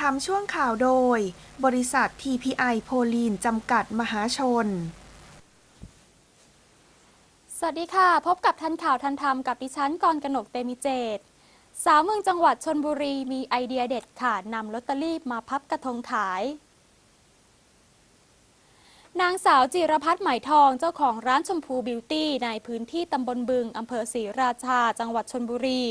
ทำช่วงข่าวโดย บริษัท TPI โพลีนจำกัดมหาชน สวัสดีค่ะ พบกับทันข่าวทันธรรมกับดิฉันกรกนกเตมิเจต สาวเมืองจังหวัดชนบุรีมีไอเดียเด็ดค่ะนำลอตเตอรี่มาพับกระทงขาย นางสาวจิรพัฒน์ไหมทองเจ้าของร้านชมพูบิวตี้ในพื้นที่ตำบลบึงอำเภอศรีราชา จังหวัดชนบุรี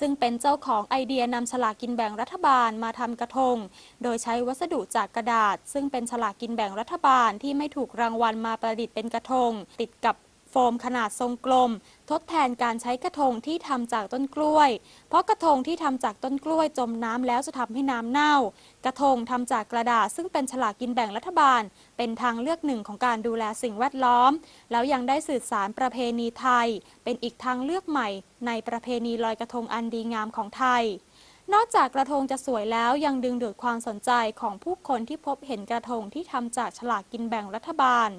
ซึ่งเป็นเจ้าของไอเดียนำฉลากกินแบ่งรัฐบาลมาทำกระทง โดยใช้วัสดุจากกระดาษ ซึ่งเป็นฉลากกินแบ่งรัฐบาลที่ไม่ถูกรางวัลมาประดิษฐ์เป็นกระทง ติดกับ โฟมขนาดทรงกลม ทดแทนการใช้กระทงที่ทำจากต้นกล้วย เพราะกระทงที่ทำจากต้นกล้วยจมน้ำแล้วจะทำให้น้ำเน่า กระทงทำจากกระดาษซึ่งเป็นฉลากกินแบ่งรัฐบาล เป็นทางเลือกหนึ่งของการดูแลสิ่งแวดล้อม แล้วยังได้สื่อสารประเพณีไทย เป็นอีกทางเลือกใหม่ ในประเพณีลอยกระทงอันดีงามของไทยนอกจากกระทงจะสวยแล้วยังดึงดูดความสนใจของผู้คนที่พบเห็นกระทงที่ทำจากฉลากกินแบ่งรัฐบาล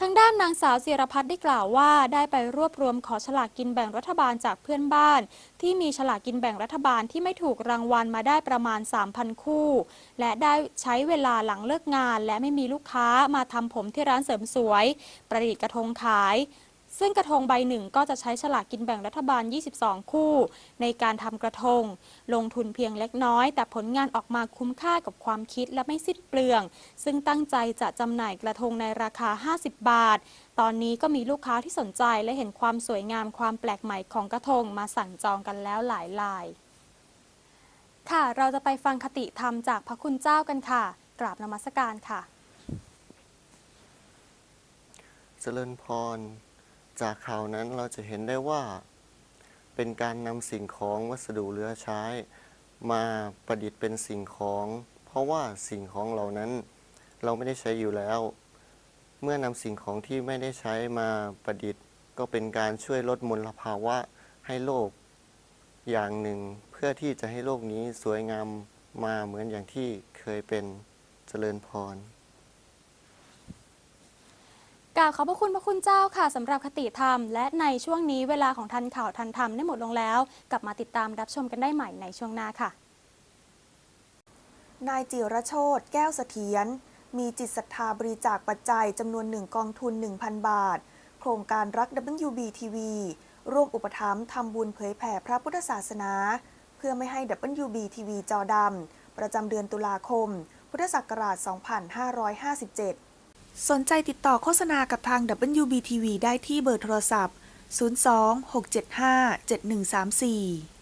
ทางด้านนางสาวศิรพัฒน์ได้กล่าวว่า ได้ไปรวบรวมขอฉลากกินแบ่งรัฐบาลจากเพื่อนบ้าน ที่มีฉลากกินแบ่งรัฐบาลที่ไม่ถูกรางวัลมาได้ประมาณ 3,000 คู่ และได้ใช้เวลาหลังเลิกงาน และไม่มีลูกค้ามาทำผมที่ร้านเสริมสวย ประดิษฐ์กระทงขาย ซึ่งกระทงใบหนึ่งก็จะใช้ฉลากกินแบ่งรัฐบาล 22 คู่ ในการทำกระทง ลงทุนเพียงเล็กน้อย แต่ผลงานออกมาคุ้มค่ากับความคิดและไม่สิ้นเปลือง ซึ่งตั้งใจจะจำหน่ายกระทงในราคา 50 บาท ตอนนี้ก็มีลูกค้าที่สนใจและเห็นความสวยงามความแปลกใหม่ของกระทงมาสั่งจองกันแล้วหลายราย ค่ะ เราจะไปฟังคติธรรมจากพระคุณเจ้ากันค่ะ กราบนมัสการค่ะ เจริญพร จากข่าวนั้นเราจะเห็นได้ว่า เป็นการนำสิ่งของวัสดุเหลือใช้ มาประดิษฐ์เป็นสิ่งของ เพราะว่าสิ่งของเหล่านั้น เราไม่ได้ใช้อยู่แล้ว เมื่อนำสิ่งของที่ไม่ได้ใช้มาประดิษฐ์ ก็เป็นการช่วยลดมลภาวะให้โลก อย่างหนึ่ง เพื่อที่จะให้โลกนี้สวยงามมาเหมือนอย่างที่เคยเป็นเจริญพร กล่าวขอบพระคุณพระคุณเจ้าค่ะสำหรับคติธรรม และในช่วงนี้เวลาของทันข่าวทันธรรมได้หมดลงแล้ว กลับมาติดตามรับชมกันได้ใหม่ในช่วงหน้าค่ะ นายจิรโชตแก้วเสถียรมีจิตศรัทธาบริจาคปัจจัยจำนวนหนึ่งกองทุน 1,000 บาท โครงการรัก WBTV ร่วมอุปถัมภ์ทำบุญเผยแผ่พระพุทธศาสนา เพื่อไม่ให้ WBTV จอดำประจำเดือนตุลาคม พุทธศักราช 2557 สนใจติดต่อโฆษณากับทาง WBTV ได้ที่เบอร์โทรศัพท์ 02 675 7134